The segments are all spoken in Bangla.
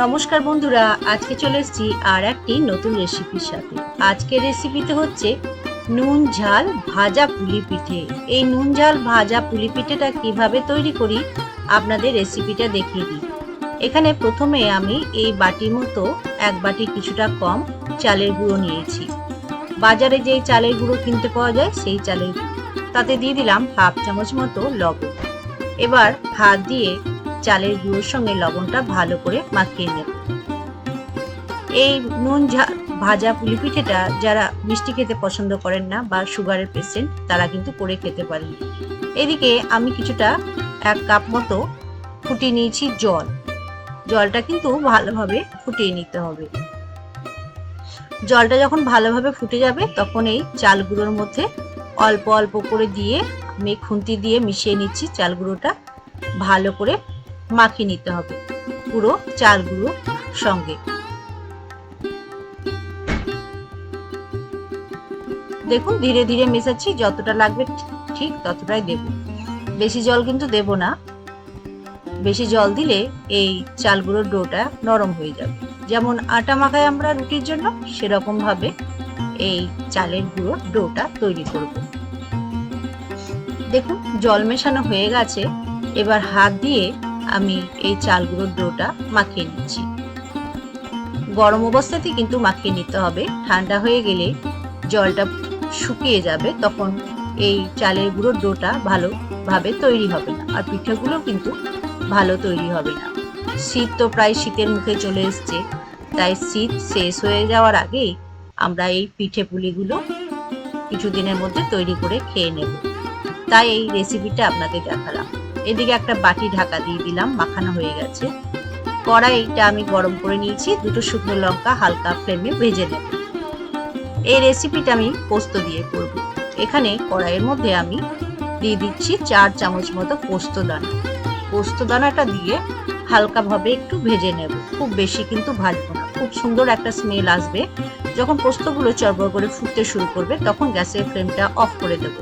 নমস্কার বন্ধুরা, আজকে চলে এসেছি আর একটি নতুন রেসিপির সাথে। আজকের রেসিপিতে হচ্ছে নুন, ঝাল, ভাজা পুলি পিঠে। এই নুন, ঝাল, ভাজা পুলি পিঠেটা কীভাবে তৈরি করি আপনাদের রেসিপিটা দেখিয়ে দিই। এখানে প্রথমে আমি এই বাটির মতো এক বাটি কিছুটা কম চালের গুঁড়ো নিয়েছি। বাজারে যেই চালের গুঁড়ো কিনতে পাওয়া যায়, সেই চালের তাতে দিয়ে দিলাম হাফ চামচ মতো লবণ। এবার হাত দিয়ে চালের গুঁড়োর সঙ্গে লবণটা ভালো করে মাখিয়ে নেব। এই নুন ভাজা পুলি পিঠেটা যারা মিষ্টি খেতে পছন্দ করেন না বা সুগারের পেশেন্ট, তারা কিন্তু করে খেতে পারেন। এদিকে আমি কিছুটা এক কাপ মতো ফুটিয়ে নিয়েছি জল। জলটা কিন্তু ভালোভাবে ফুটিয়ে নিতে হবে। জলটা যখন ভালোভাবে ফুটে যাবে, তখন এই চাল গুঁড়োর মধ্যে অল্প অল্প করে দিয়ে আমি খুন্তি দিয়ে মিশিয়ে নিচ্ছি চাল গুঁড়োটা। ভালো করে মাখিয়ে নিতে হবে। পুরো চাল গুঁড়ো সঙ্গে। দেখুন, ধীরে ধীরে মেশাচ্ছি, যতটা লাগবে ঠিক ততটাই দেব। বেশি জল কিন্তু দেব না। বেশি জল দিলে এই চাল গুঁড়োর ডোটা নরম হয়ে যাবে। যেমন আটা মাখায় আমরা রুটির জন্য, সেরকম ভাবে এই চালের গুঁড়োর ডোটা তৈরি করব। দেখুন, জল মেশানো হয়ে গেছে। এবার হাত দিয়ে আমি এই চাল গুঁড়োর ডোটা মাখিয়ে নিচ্ছি। গরম অবস্থাতে কিন্তু মাখিয়ে নিতে হবে। ঠান্ডা হয়ে গেলে জলটা শুকিয়ে যাবে, তখন এই চালের গুঁড়োর ডোটা ভালোভাবে তৈরি হবে না আর পিঠেগুলো কিন্তু ভালো তৈরি হবে না। শীত তো প্রায় শীতের মুখে চলে এসছে, তাই শীত শেষ হয়ে যাওয়ার আগেই আমরা এই পিঠে পুলিগুলো কিছুদিনের মধ্যে তৈরি করে খেয়ে নেব। তাই এই রেসিপিটা আপনাদের দেখালাম। এদিকে একটা বাটি ঢাকা দিয়ে দিলাম, মাখানো হয়ে গেছে। কড়াইটা আমি গরম করে নিয়েছি, দুটো শুকনো লঙ্কা হালকা ফ্লেমে ভেজে নেব। এই রেসিপিটা আমি পোস্ত দিয়ে করব। এখানে কড়াইয়ের মধ্যে আমি দিয়ে দিচ্ছি চার চামচ মতো পোস্ত দানা। পোস্ত দানাটা দিয়ে হালকাভাবে একটু ভেজে নেব। খুব বেশি কিন্তু ভাজবো না। খুব সুন্দর একটা স্মেল আসবে। যখন পোস্তগুলো চড়বড় করে ফুটতে শুরু করবে, তখন গ্যাসের ফ্লেমটা অফ করে দেব।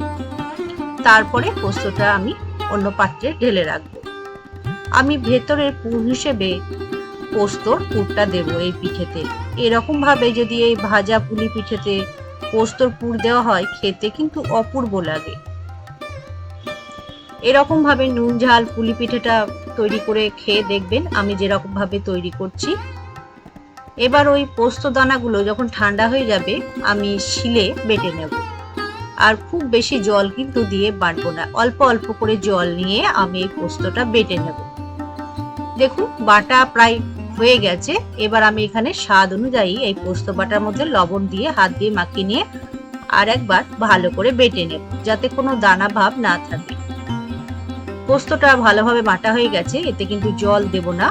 তারপরে পোস্তটা আমি অন্য পাত্রে ঢেলে রাখব। আমি ভেতরের পুর হিসেবে পোস্তর পুরটা দেব এই পিঠেতে। এরকম ভাবে যদি এই ভাজা পুলি পিঠেতে পোস্তর পুর দেওয়া হয়, খেতে কিন্তু অপূর্ব লাগে। এরকম ভাবে নুন, ঝাল পুলি পিঠেটা তৈরি করে খেয়ে দেখবেন, আমি যেরকম ভাবে তৈরি করছি। এবার ওই পোস্ত দানাগুলো যখন ঠান্ডা হয়ে যাবে, আমি শিলে বেটে নেব। আর খুব বেশি জল কিন্তু দিয়ে বাটবো না। অল্প অল্প করে জল নিয়ে আমি এই পোস্তটা বেটে নেব। দেখুন, বাটা প্রায় হয়ে গেছে। এবার আমি এখানে স্বাদ অনুযায়ী এই পোস্ত বাটার মধ্যে লবণ দিয়ে হাত দিয়ে মাখিয়ে নিয়ে আর একবার ভালো করে বেটে নেব, যাতে কোনো দানা ভাব না থাকে। পোস্তটা ভালোভাবে বাটা হয়ে গেছে, এতে কিন্তু জল দেব না।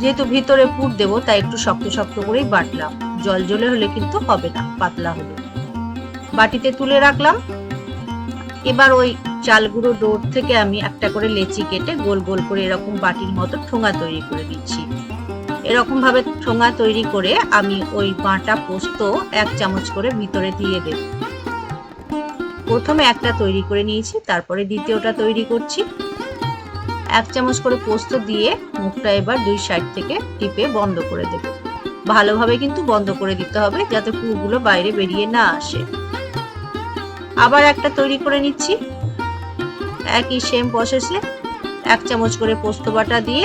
যেহেতু ভিতরে পুর দেবো, তাই একটু শক্ত শক্ত করেই বাটলাম। জল জলে হলে কিন্তু হবে না, পাতলা হলে। বাটিতে তুলে রাখলাম। এবার ওই চাল গুঁড়ো ডোর থেকে আমি একটা করে লেচি কেটে গোল গোল করে এরকম বাটির মতো ঠোঙা তৈরি করে দিচ্ছি। এরকম ভাবে ঠোঙা তৈরি করে আমি ওই বাটা পোস্ত এক চামচ করে ভিতরে দিয়ে দেব। প্রথমে একটা তৈরি করে নিয়েছি, তারপরে দ্বিতীয়টা তৈরি করছি। এক চামচ করে পোস্ত দিয়ে মুখটা এবার দুই সাইড থেকে টিপে বন্ধ করে দেব। ভালোভাবে কিন্তু বন্ধ করে দিতে হবে যাতে পুরগুলো বাইরে বেরিয়ে না আসে। আবার একটা তৈরি করে নিচ্ছি। একই সেম প্রসেসে এক চামচ করে পোস্ত বাটা দিয়ে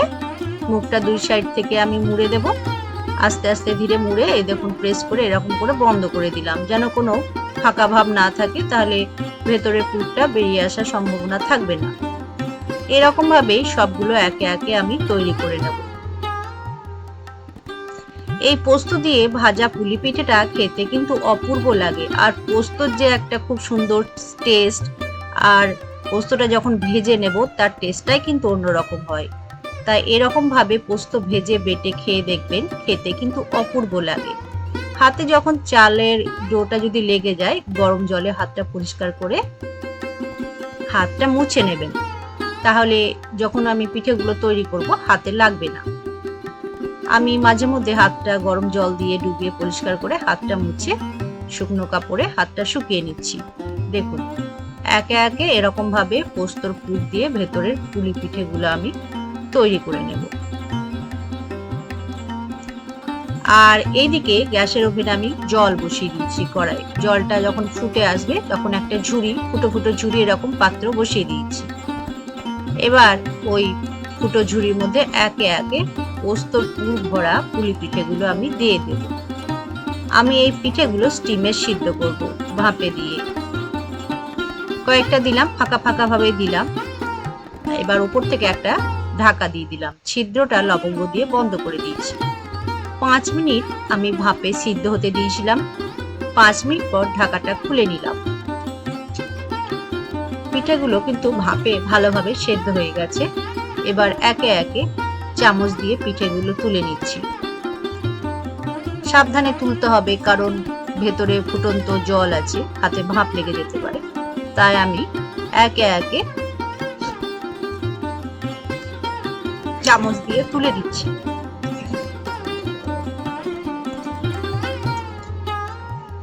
মুখটা দুই সাইড থেকে আমি মুড়ে দেব। আস্তে আস্তে ধীরে মুড়ে এই দেখুন প্রেস করে এরকম করে বন্ধ করে দিলাম। যেন কোনো ফাঁকা ভাব না থাকে, তাহলে ভেতরের পুরটা বেরিয়ে আসার সম্ভাবনা থাকবে না। এরকমভাবেই সবগুলো একে একে আমি তৈরি করে নেব। এই পোস্ত দিয়ে ভাজা পুলি পিঠেটা খেতে কিন্তু অপূর্ব লাগে। আর পোস্তর যে একটা খুব সুন্দর টেস্ট আর পোস্তটা যখন ভেজে নেব, তার টেস্টটাই কিন্তু অন্যরকম হয়। তাই এরকম ভাবে পোস্ত ভেজে বেটে খেয়ে দেখবেন, খেতে কিন্তু অপূর্ব লাগে। হাতে যখন চালের ডোটা যদি লেগে যায়, গরম জলে হাতটা পরিষ্কার করে হাতটা মুছে নেবেন। তাহলে যখন আমি পিঠেগুলো তৈরি করব, হাতে লাগবে না। আমি মাঝে মধ্যে হাতটা গরম জল দিয়ে ডুবিয়ে পরিষ্কার করে হাতটা মুছে শুকনো কাপড়ে হাতটা শুকিয়ে নিচ্ছি। দেখুন, একে একে এরকম ভাবে পোস্তর পুর দিয়ে ভেতরের পুলি পিঠেগুলো আমি তৈরি করে নেব। আর এইদিকে গ্যাসের ওভেনে আমি জল বসিয়ে দিচ্ছি কড়াই। জলটা যখন ফুটে আসবে, তখন একটা ঝুড়ি, ফুটো ফুটো ঝুড়ি এরকম পাত্র বসিয়ে দিয়েছি এবার ওই ফুটো ঝুড়ির মধ্যে একে একে পোস্ত পুর ভরা পুলি পিঠেগুলো আমি দিয়ে দেব। আমি এই পিঠেগুলো স্টিমে সিদ্ধ করব ভাপে দিয়ে। কয়েকটা দিলাম, ফাঁকা ফাঁকা ভাবে দিলাম। এবার উপর থেকে একটা ঢাকা দিয়ে দিলাম। ছিদ্রটা লবঙ্গ দিয়ে বন্ধ করে দিয়েছি। পাঁচ মিনিট আমি ভাপে সিদ্ধ হতে দিয়েছিলাম। পাঁচ মিনিট পর ঢাকাটা খুলে নিলাম। পিঠেগুলো কিন্তু ভাপে ভালোভাবে সেদ্ধ হয়ে গেছে। এবার একে একে চামচ দিয়ে পিঠেগুলো তুলে নিচ্ছি। সাবধানে তুলতে হবে কারণ ভেতরে ফুটন্ত জল আছে, হাতে ভাপ লেগে যেতে পারে। তাই আমি একে একে চামচ দিয়ে তুলে দিচ্ছি।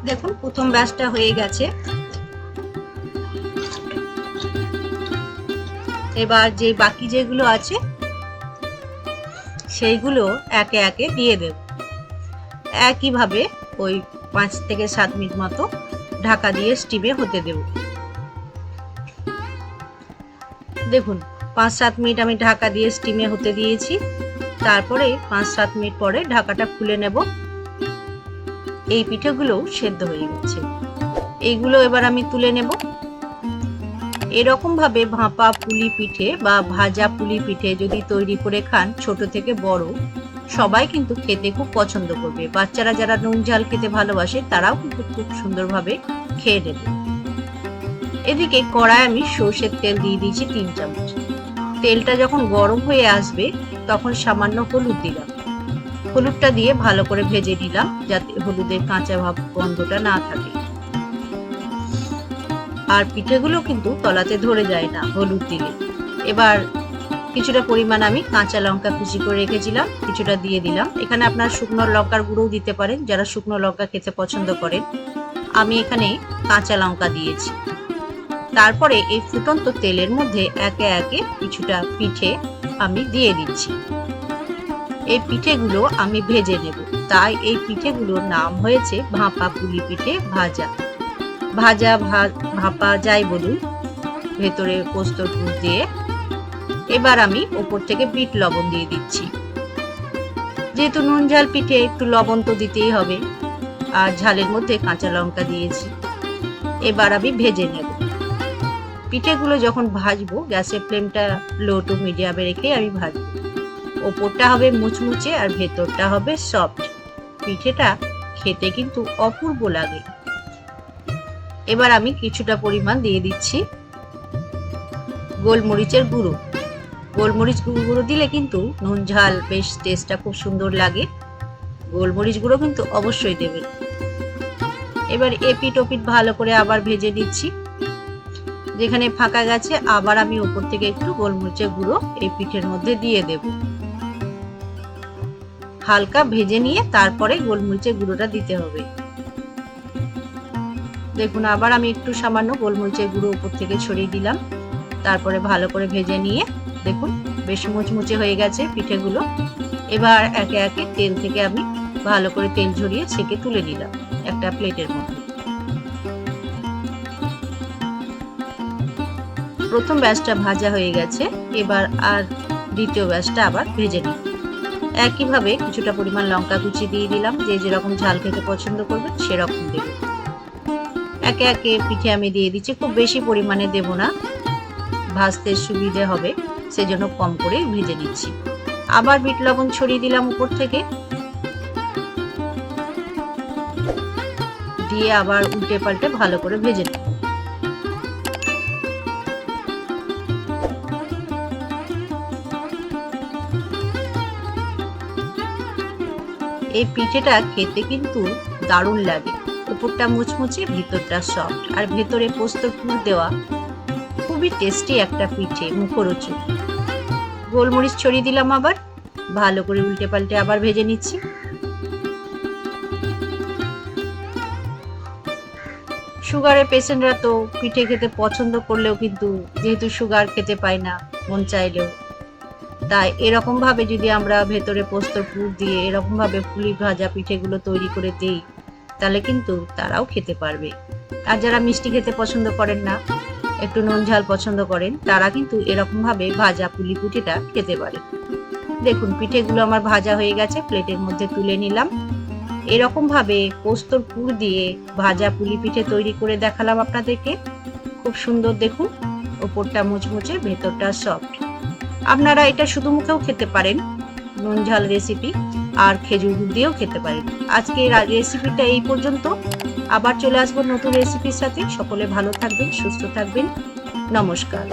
দেখুন, প্রথম ব্যাচটা হয়ে গেছে। এবার যে বাকি যেগুলো আছে সেইগুলো একে একে দিয়ে দেব। একইভাবে ওই পাঁচ থেকে সাত মিনিট মতো ঢাকা দিয়ে স্টিমে হতে দেব। দেখুন, পাঁচ সাত মিনিট আমি ঢাকা দিয়ে স্টিমে হতে দিয়েছি। তারপরে পাঁচ সাত মিনিট পরে ঢাকাটা খুলে নেব। এই পিঠেগুলোও সেদ্ধ হয়ে গেছে। এইগুলো এবার আমি তুলে নেব। এরকম ভাবে ভাপা পুলি পিঠে বা ভাজা পুলি পিঠে যদি তৈরি করে খান ছোট থেকে বড়, সবাই কিন্তু খেতে খুব পছন্দ করবে। বাচ্চারা যারা নুন ঝাল খেতে ভালোবাসে, তারাও কিন্তু খুব সুন্দরভাবে খেয়ে নেবে। এদিকে কড়ায় আমি সর্ষের তেল দিয়ে দিয়েছি তিন চামচ। তেলটা যখন গরম হয়ে আসবে, তখন সামান্য হলুদ দিলাম। হলুদটা দিয়ে ভালো করে ভেজে নিলাম যাতে হলুদের কাঁচা ভাব গন্ধটা না থাকে। আর পিঠেগুলো কিন্তু তলাতে ধরে যায় না, হলুদ দিলে। এবার কিছুটা পরিমাণ আমি কাঁচা লঙ্কা কুচি করে রেখেছিলাম, কিছুটা দিয়ে দিলাম। এখানে আপনার শুকনো লঙ্কার গুঁড়োও দিতে পারেন, যারা শুকনো লঙ্কা খেতে পছন্দ করেন। আমি এখানে কাঁচা লঙ্কা দিয়েছি। তারপরে এই ফুটন্ত তেলের মধ্যে একে একে কিছুটা পিঠে আমি দিয়ে দিচ্ছি। এই পিঠেগুলো আমি ভেজে নেব। তাই এই পিঠেগুলোর নাম হয়েছে ভাপা পুলি পিঠে ভাজা। ভাজা ভাপা যাই বলুন, ভেতরে পোস্তর পুর দিয়ে এবার আমি ওপর থেকে বিট লবণ দিয়ে দিচ্ছি। যেহেতু নুন ঝাল পিঠে একটু লবণ তো দিতেই হবে, আর ঝালের মধ্যে কাঁচা লঙ্কা দিয়েছি। এবার আমি ভেজে নেব। পিঠেগুলো যখন ভাজবো, গ্যাসের ফ্লেমটা লো টু মিডিয়ামে রেখে আমি ভাজবো। ওপরটা হবে মুচমুচে আর ভেতরটা হবে সফট। পিঠেটা খেতে কিন্তু অপূর্ব লাগে। এবার আমি কিছুটা পরিমাণ দিয়ে দিচ্ছি গোলমরিচের গুঁড়ো। গোলমরিচ গুঁড়ো গুঁড়ো দিলে কিন্তু নুন, ঝাল বেশ টেস্টটা খুব সুন্দর লাগে। গোলমরিচ গুঁড়ো কিন্তু অবশ্যই দেবেন এবার এপিট ওপিট ভালো করে আবার ভেজে দিচ্ছি যেখানে ফাঁকা গেছে, আবার আমি উপর থেকে একটু গোলমরিচের গুঁড়ো এই পিঠের মধ্যে দিয়ে দেব। হালকা ভেজে নিয়ে তারপরে গোলমরিচের গুঁড়োটা দিতে হবে। দেখুন, আবার আমি একটু সামান্য গোলমরিচের গুঁড়ো উপর থেকে ছড়িয়ে দিলাম। তারপরে ভালো করে ভেজে নিয়ে, দেখুন, বেশ মুচমুচে হয়ে গেছে পিঠেগুলো। এবার একে একে তেল থেকে আমি ভালো করে তেল ঝরিয়ে ছেঁকে তুলে নিলাম একটা প্লেটের মধ্যে। প্রথম ব্যাচটা ভাজা হয়ে গেছে, এবার আর দ্বিতীয় ব্যাচটা আবার ভেজে নিই। একইভাবে কিছুটা পরিমাণ লঙ্কা কুচি দিয়ে দিলাম, যে যেরকম ঝাল খেতে পছন্দ করবে সেরকম দেবে একে একে পিঠে আমি দিয়ে দিচ্ছি, খুব বেশি পরিমাণে দেব না। ভাজতে সুবিধে হবে, সেজন্য কম করে ভেজে নিচ্ছি। আবার বিট লবণ ছড়িয়ে দিলাম উপর থেকে। দিয়ে আবার উল্টে পাল্টে ভালো করে ভেজে নেব। এই পিঠেটা খেতে কিন্তু দারুণ লাগে। উপরটা মুচমুচে, ভিতরটা সফট আর ভেতরে পোস্ত পুর দেওয়া। খুবই টেস্টি একটা পিঠে, মুখরোচক। গোলমরিচ ছড়িয়ে দিলাম আবার। ভালো করে উল্টে পাল্টে আবার ভেজে নিচ্ছি। সুগারের পেশেন্টরা তো পিঠে খেতে পছন্দ করলেও কিন্তু যেহেতু সুগার খেতে পায় না, মন চাইলেও। তাই এরকম ভাবে যদি আমরা ভেতরে পোস্তর পুর দিয়ে এরকম ভাবে পুলি ভাজা পিঠেগুলো তৈরি করে দেই তাহলে কিন্তু তারাও খেতে পারবে। আর যারা মিষ্টি খেতে পছন্দ করেন না, একটু নুন ঝাল পছন্দ করেন, তারা কিন্তু এরকম ভাবে ভাজা পুলি পিঠেটা খেতে পারে। দেখুন, পিঠেগুলো আমার ভাজা হয়ে গেছে, প্লেটের মধ্যে তুলে নিলাম। এরকম ভাবে পোস্তর পুর দিয়ে ভাজা পুলি পিঠে তৈরি করে দেখালাম আপনাদেরকে। খুব সুন্দর দেখুন, ওপরটা মুচমুচে, ভেতরটা সফট। আপনারা এটা শুধু মুখেও খেতে পারেন, নুন ঝাল রেসিপি আর খেজুর গুড় দিয়েও খেতে পারেন আজকে রেসিপিটা এই পর্যন্ত। আবার চলে আসব নতুন রেসিপির সাথে। সকলে ভালো থাকবেন, সুস্থ থাকবেন। নমস্কার।